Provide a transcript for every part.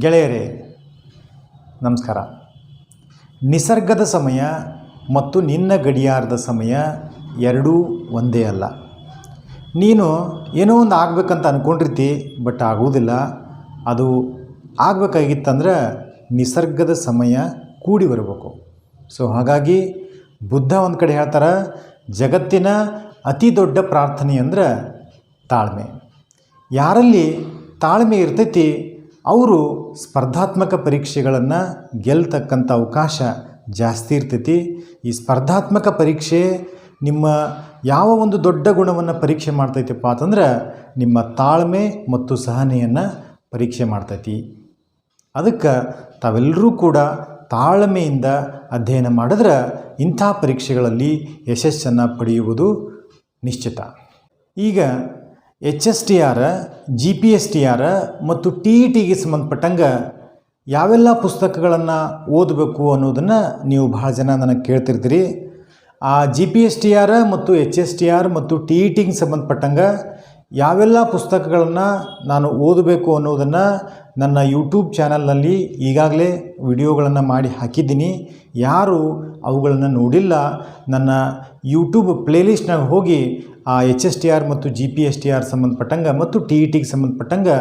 ಗೆಳೆಯರೇ, ನಮಸ್ಕಾರ. ನಿಸರ್ಗದ ಸಮಯ ಮತ್ತು ನಿನ್ನ ಗಡಿಯಾರದ ಸಮಯ ಎರಡೂ ಒಂದೇ ಅಲ್ಲ. ನೀನು ಏನೋ ಒಂದು ಆಗಬೇಕಂತ ಅಂದ್ಕೊಂಡಿರ್ತಿ ಬಟ್ ಆಗುವುದಿಲ್ಲ. ಅದು ಆಗಬೇಕಾಗಿತ್ತಂದ್ರೆ ನಿಸರ್ಗದ ಸಮಯ ಕೂಡಿ ಬರಬೇಕು. ಸೊ ಹಾಗಾಗಿ ಬುದ್ಧ ಒಂದು ಕಡೆ ಹೇಳ್ತಾರೆ, ಜಗತ್ತಿನ ಅತಿ ದೊಡ್ಡ ಪ್ರಾರ್ಥನೆ ಅಂದ್ರೆ ತಾಳ್ಮೆ. ಯಾರಲ್ಲಿ ತಾಳ್ಮೆ ಇರ್ತೈತಿ ಅವರು ಸ್ಪರ್ಧಾತ್ಮಕ ಪರೀಕ್ಷೆಗಳನ್ನು ಗೆಲ್ತಕ್ಕಂಥ ಅವಕಾಶ ಜಾಸ್ತಿ ಇರ್ತೈತಿ. ಈ ಸ್ಪರ್ಧಾತ್ಮಕ ಪರೀಕ್ಷೆ ನಿಮ್ಮ ಯಾವ ಒಂದು ದೊಡ್ಡ ಗುಣವನ್ನು ಪರೀಕ್ಷೆ ಮಾಡ್ತೈತಪ್ಪ ಅಂತಂದ್ರೆ ನಿಮ್ಮ ತಾಳ್ಮೆ ಮತ್ತು ಸಹನೆಯನ್ನು ಪರೀಕ್ಷೆ ಮಾಡ್ತೈತಿ. ಅದಕ್ಕೆ ತಾವೆಲ್ಲರೂ ಕೂಡ ತಾಳ್ಮೆಯಿಂದ ಅಧ್ಯಯನ ಮಾಡಿದ್ರೆ ಇಂಥ ಪರೀಕ್ಷೆಗಳಲ್ಲಿ ಯಶಸ್ಸನ್ನು ಪಡೆಯುವುದು ನಿಶ್ಚಿತ. ಈಗ H S T R, G P S T R ಮತ್ತು ಟಿ ಇ ಟಿಗೆ ಸಂಬಂಧಪಟ್ಟಂಗೆ ಯಾವೆಲ್ಲ ಪುಸ್ತಕಗಳನ್ನು ಓದಬೇಕು ಅನ್ನೋದನ್ನು ನೀವು ಭಾಳ ಜನ ನನಗೆ ಕೇಳ್ತಿರ್ತೀರಿ. ಆ G P S T R ಮತ್ತು ಎಚ್ ಎಸ್ ಟಿ ಆರ್ ಮತ್ತು ಟಿ ಇ ಟಿಗೆ ಸಂಬಂಧಪಟ್ಟಂಗೆ ಯಾವೆಲ್ಲ ಪುಸ್ತಕಗಳನ್ನು ನಾನು ಓದಬೇಕು ಅನ್ನೋದನ್ನು ನನ್ನ ಯೂಟ್ಯೂಬ್ ಚಾನಲ್ನಲ್ಲಿ ಈಗಾಗಲೇ ವಿಡಿಯೋಗಳನ್ನು ಮಾಡಿ ಹಾಕಿದ್ದೀನಿ. ಯಾರು ಅವುಗಳನ್ನು ನೋಡಿಲ್ಲ. ನನ್ನ ಯೂಟ್ಯೂಬ್ ಪ್ಲೇಲಿಸ್ಟ್ನಾಗ ಹೋಗಿ ಆ ಎಚ್ ಎಸ್ ಟಿ ಆರ್ ಮತ್ತು G P S T R ಸಂಬಂಧಪಟ್ಟಂಗೆ ಮತ್ತು ಟಿ ಇ ಟಿಗೆ ಸಂಬಂಧಪಟ್ಟಂಗೆ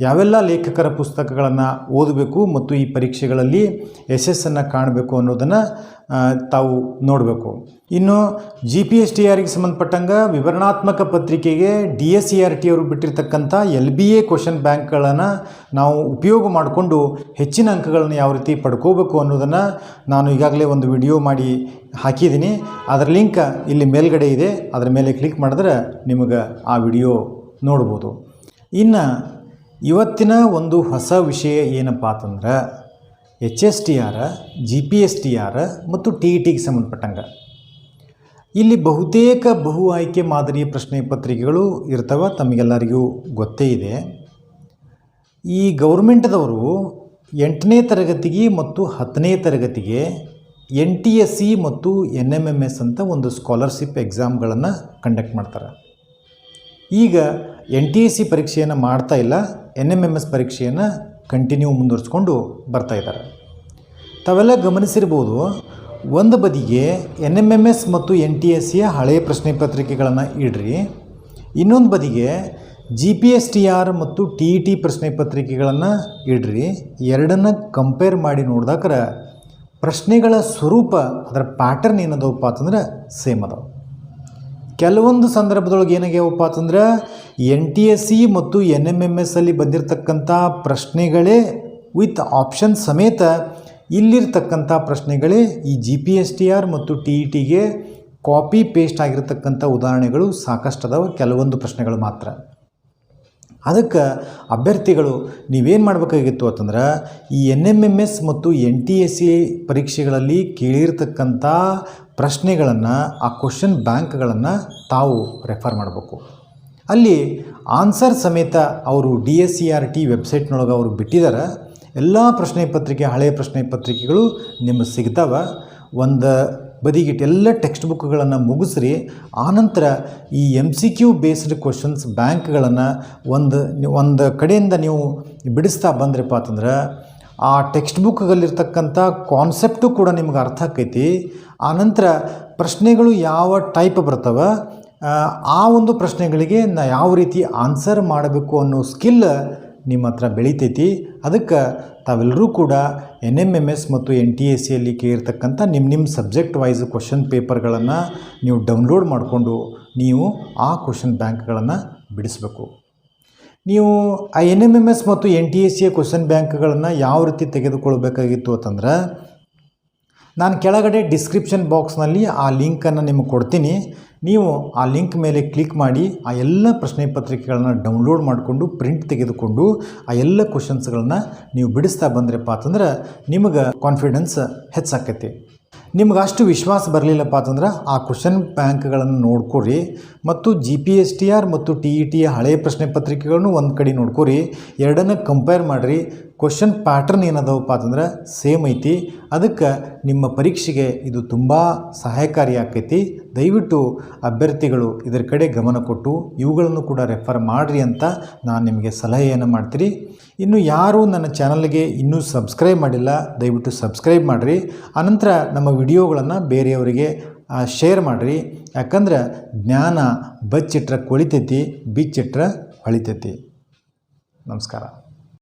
ಯಾವೆಲ್ಲ ಲೇಖಕರ ಪುಸ್ತಕಗಳನ್ನು ಓದಬೇಕು ಮತ್ತು ಈ ಪರೀಕ್ಷೆಗಳಲ್ಲಿ ಯಶಸ್ಸನ್ನು ಕಾಣಬೇಕು ಅನ್ನೋದನ್ನು ತಾವು ನೋಡಬೇಕು. ಇನ್ನು ಜಿ ಪಿ ಎಸ್ ಟಿ ಆರಿಗೆ ಸಂಬಂಧಪಟ್ಟಂಗೆ ವಿವರಣಾತ್ಮಕ ಪತ್ರಿಕೆಗೆ D S C R T ಅವರು ಬಿಟ್ಟಿರ್ತಕ್ಕಂಥ ಎಲ್ ಬಿ ಎ ಕ್ವಶನ್ ಬ್ಯಾಂಕ್ಗಳನ್ನು ನಾವು ಉಪಯೋಗ ಮಾಡಿಕೊಂಡು ಹೆಚ್ಚಿನ ಅಂಕಗಳನ್ನು ಯಾವ ರೀತಿ ಪಡ್ಕೋಬೇಕು ಅನ್ನೋದನ್ನು ನಾನು ಈಗಾಗಲೇ ಒಂದು ವಿಡಿಯೋ ಮಾಡಿ ಹಾಕಿದ್ದೀನಿ. ಅದರ ಲಿಂಕ್ ಇಲ್ಲಿ ಮೇಲ್ಗಡೆ ಇದೆ. ಅದರ ಮೇಲೆ ಕ್ಲಿಕ್ ಮಾಡಿದ್ರೆ ನಿಮಗೆ ಆ ವಿಡಿಯೋ ನೋಡ್ಬೋದು. ಇನ್ನು ಇವತ್ತಿನ ಒಂದು ಹೊಸ ವಿಷಯ ಏನಪ್ಪ ಅಂತಂದ್ರೆ H S T R, G P S T R ಮತ್ತು ಟಿ ಇ ಟಿಗೆ ಸಂಬಂಧಪಟ್ಟಂಗೆ. ಇಲ್ಲಿ ಬಹುತೇಕ ಬಹು ಆಯ್ಕೆ ಮಾದರಿಯ ಪ್ರಶ್ನೆ ಪತ್ರಿಕೆಗಳು ಇರ್ತವೆ, ತಮಗೆಲ್ಲರಿಗೂ ಗೊತ್ತೇ ಇದೆ. ಈ ಗೌರ್ಮೆಂಟ್ದವರು ಎಂಟನೇ ತರಗತಿಗೆ ಮತ್ತು ಹತ್ತನೇ ತರಗತಿಗೆ ಎನ್ ಟಿ ಎಸ್ ಸಿ ಮತ್ತು ಎನ್ ಎಂ ಎಂ ಎಸ್ ಅಂತ ಒಂದು ಸ್ಕಾಲರ್ಶಿಪ್ ಎಕ್ಸಾಮ್ಗಳನ್ನು ಕಂಡಕ್ಟ್ ಮಾಡ್ತಾರೆ. ಈಗ ಎನ್ ಟಿ ಎಸ್ ಸಿ ಪರೀಕ್ಷೆಯನ್ನು ಮಾಡ್ತಾ ಇಲ್ಲ, ಎನ್ ಎಂ ಎಂ ಎಸ್ ಪರೀಕ್ಷೆಯನ್ನು ಕಂಟಿನ್ಯೂ ಮುಂದುವರಿಸ್ಕೊಂಡು ಬರ್ತಾ ಇದ್ದಾರೆ ತಾವೆಲ್ಲ ಗಮನಿಸಿರ್ಬೋದು, ಒಂದು ಬದಿಗೆ ಎನ್ ಎಂ ಎಂ ಎಸ್ ಮತ್ತು ಎನ್ ಟಿ ಎಸ್ ಸಿಯ ಹಳೆಯ ಪ್ರಶ್ನೆ ಪತ್ರಿಕೆಗಳನ್ನು ಇಡ್ರಿ. ಇನ್ನೊಂದು ಬದಿಗೆ G P S T R ಮತ್ತು ಟಿ ಇ ಟಿ ಪ್ರಶ್ನೆ ಪತ್ರಿಕೆಗಳನ್ನು ಇಡ್ರಿ. ಎರಡನ್ನು ಕಂಪೇರ್ ಮಾಡಿ ನೋಡಿದಾಕ್ರೆ ಪ್ರಶ್ನೆಗಳ ಸ್ವರೂಪ, ಅದರ ಪ್ಯಾಟರ್ನ್ ಏನದವಪ್ಪ ಅಂತಂದ್ರೆ ಸೇಮ್ ಅದಾವೆ. ಕೆಲವೊಂದು ಸಂದರ್ಭದೊಳಗೆ ಏನಾಗ್ಯಾವಪ್ಪ ಅಂತಂದ್ರೆ ಎನ್ ಟಿ ಎಸ್ ಸಿ ಮತ್ತು ಎನ್ ಎಂ ಎಂ ಎಸ್ ಅಲ್ಲಿ ಬಂದಿರತಕ್ಕಂಥ ಪ್ರಶ್ನೆಗಳೇ ವಿತ್ ಆಪ್ಷನ್ ಸಮೇತ ಇಲ್ಲಿರ್ತಕ್ಕಂಥ ಪ್ರಶ್ನೆಗಳೇ ಈ G P S T R ಮತ್ತು ಟಿ ಇ ಟಿಗೆ ಕಾಪಿ ಪೇಸ್ಟ್ ಆಗಿರತಕ್ಕಂಥ ಉದಾಹರಣೆಗಳು ಸಾಕಷ್ಟು ಅದಾವೆ ಕೆಲವೊಂದು ಪ್ರಶ್ನೆಗಳು ಮಾತ್ರ. ಅದಕ್ಕೆ ಅಭ್ಯರ್ಥಿಗಳು ನೀವೇನು ಮಾಡಬೇಕಾಗಿತ್ತು ಅಂತಂದ್ರೆ, ಈ ಎನ್ ಎಂ ಎಂ ಎಸ್ ಮತ್ತು ಎನ್ ಟಿ ಎಸ್ ಸಿ ಪರೀಕ್ಷೆಗಳಲ್ಲಿ ಕೇಳಿರ್ತಕ್ಕಂಥ ಪ್ರಶ್ನೆಗಳನ್ನು, ಆ ಕ್ವಶನ್ ಬ್ಯಾಂಕ್ಗಳನ್ನು ತಾವು ರೆಫರ್ ಮಾಡಬೇಕು. ಅಲ್ಲಿ ಆನ್ಸರ್ ಸಮೇತ ಅವರು D S C R T ವೆಬ್ಸೈಟ್ನೊಳಗೆ ಅವರು ಬಿಟ್ಟಿದ್ದಾರೆ ಎಲ್ಲ ಪ್ರಶ್ನೆ ಪತ್ರಿಕೆ ಹಳೆಯ ಪ್ರಶ್ನೆ ಪತ್ರಿಕೆಗಳು ನಿಮಗೆ ಸಿಗ್ತಾವೆ. ಒಂದು ಬದಿಗಿಟ್ಟು ಎಲ್ಲ ಟೆಕ್ಸ್ಟ್ ಬುಕ್ಗಳನ್ನು ಮುಗಿಸ್ರಿ. ಆನಂತರ ಈ M C Q based questions ಬ್ಯಾಂಕ್ಗಳನ್ನು ಒಂದು ಒಂದು ಕಡೆಯಿಂದ ನೀವು ಬಿಡಿಸ್ತಾ ಬಂದ್ರಪ್ಪ ಅಂತಂದ್ರೆ ಆ ಟೆಕ್ಸ್ಟ್ ಬುಕ್ಗಲ್ಲಿರ್ತಕ್ಕಂಥ ಕಾನ್ಸೆಪ್ಟು ಕೂಡ ನಿಮ್ಗೆ ಅರ್ಥ ಆಕೈತಿ. ಆನಂತರ ಪ್ರಶ್ನೆಗಳು ಯಾವ ಟೈಪ್ ಬರ್ತವೆ ಆ, ಒಂದು ಪ್ರಶ್ನೆಗಳಿಗೆ ನಾ ಯಾವ ರೀತಿ ಆನ್ಸರ್ ಮಾಡಬೇಕು ಅನ್ನೋ ಸ್ಕಿಲ್ ನಿಮ್ಮ ಹತ್ರ ಬೆಳಿತೈತಿ. ಅದಕ್ಕೆ ತಾವೆಲ್ಲರೂ ಕೂಡ ಎನ್ ಎಂ ಎಂ ಎಸ್ ಮತ್ತು ಎನ್ ಟಿ ಎಸ್ ಸಿಯಲ್ಲಿ ಕೇಳಿರ್ತಕ್ಕಂಥ ನಿಮ್ಮ ನಿಮ್ಮ ಸಬ್ಜೆಕ್ಟ್ ವೈಸ್ ಕ್ವಶನ್ ಪೇಪರ್ಗಳನ್ನು ನೀವು ಡೌನ್ಲೋಡ್ ಮಾಡಿಕೊಂಡು ನೀವು ಆ ಕ್ವಶನ್ ಬ್ಯಾಂಕ್ಗಳನ್ನು ಬಿಡಿಸಬೇಕು. ನೀವು ಆ ಎನ್ ಎಂ ಎಂ ಎಸ್ ಮತ್ತು ಎನ್ ಟಿ ಎ ಸಿಯ ಕ್ವಶನ್ ಬ್ಯಾಂಕ್ಗಳನ್ನು ಯಾವ ರೀತಿ ತೆಗೆದುಕೊಳ್ಬೇಕಾಗಿತ್ತು ಅಂತಂದ್ರೆ ನಾನು ಕೆಳಗಡೆ ಡಿಸ್ಕ್ರಿಪ್ಷನ್ ಬಾಕ್ಸ್ನಲ್ಲಿ ಆ ಲಿಂಕನ್ನು ನಿಮಗೆ ಕೊಡ್ತೀನಿ. ನೀವು ಆ ಲಿಂಕ್ ಮೇಲೆ ಕ್ಲಿಕ್ ಮಾಡಿ, ಆ ಎಲ್ಲ ಪ್ರಶ್ನೆ ಪತ್ರಿಕೆಗಳನ್ನು ಡೌನ್ಲೋಡ್ ಮಾಡಿಕೊಂಡು ಪ್ರಿಂಟ್ ತೆಗೆದುಕೊಂಡು, ಆ ಎಲ್ಲ ಕ್ವಶನ್ಸ್ಗಳನ್ನ ನೀವು ಬಿಡಿಸ್ತಾ ಬಂದ್ರಪ್ಪ ಅಂತಂದ್ರೆ ನಿಮಗೆ ಕಾನ್ಫಿಡೆನ್ಸ್ ಹೆಚ್ಚಾಕೈತಿ. ನಿಮ್ಗೆ ಅಷ್ಟು ವಿಶ್ವಾಸ ಬರಲಿಲ್ಲಪ್ಪ ಅಂತಂದ್ರೆ ಆ ಕ್ವಶನ್ ಬ್ಯಾಂಕ್ಗಳನ್ನು ನೋಡ್ಕೊರಿ ಮತ್ತು G P S T R ಮತ್ತು ಟಿ ಇ ಟಿ ಹಳೆಯ ಪ್ರಶ್ನೆ ಪತ್ರಿಕೆಗಳನ್ನು ಒಂದು ಕಡೆ ನೋಡ್ಕೊರಿ. ಎರಡನ್ನು ಕಂಪೇರ್ ಮಾಡಿರಿ. ಕ್ವಶನ್ ಪ್ಯಾಟ್ರನ್ ಏನದವಪ್ಪ ಅಂತಂದ್ರೆ ಸೇಮ್ ಐತಿ. ಅದಕ್ಕೆ ನಿಮ್ಮ ಪರೀಕ್ಷೆಗೆ ಇದು ತುಂಬ ಸಹಾಯಕಾರಿ ಆಕೈತಿ ದಯವಿಟ್ಟು ಅಭ್ಯರ್ಥಿಗಳು ಇದರ ಕಡೆ ಗಮನ ಕೊಟ್ಟು ಇವುಗಳನ್ನು ಕೂಡ ರೆಫರ್ ಮಾಡಿರಿ ಅಂತ ನಾನು ನಿಮಗೆ ಸಲಹೆಯನ್ನು ಮಾಡ್ತೀರಿ ಇನ್ನು ಯಾರು ನನ್ನ ಚಾನಲ್ಗೆ ಇನ್ನೂ ಸಬ್ಸ್ಕ್ರೈಬ್ ಮಾಡಿಲ್ಲ, ದಯವಿಟ್ಟು ಸಬ್ಸ್ಕ್ರೈಬ್ ಮಾಡಿರಿ. ಆನಂತರ ನಮ್ಮ ವಿಡಿಯೋಗಳನ್ನು ಬೇರೆಯವರಿಗೆ ಶೇರ್ ಮಾಡಿರಿ. ಯಾಕಂದ್ರೆ ಜ್ಞಾನ ಬಚ್ಚಿಟ್ರೆ ಕೊಳಿತೈತಿ, ಬಿಚ್ಚಿಟ್ರೆ ಹೊಳಿತೈತಿ. ನಮಸ್ಕಾರ.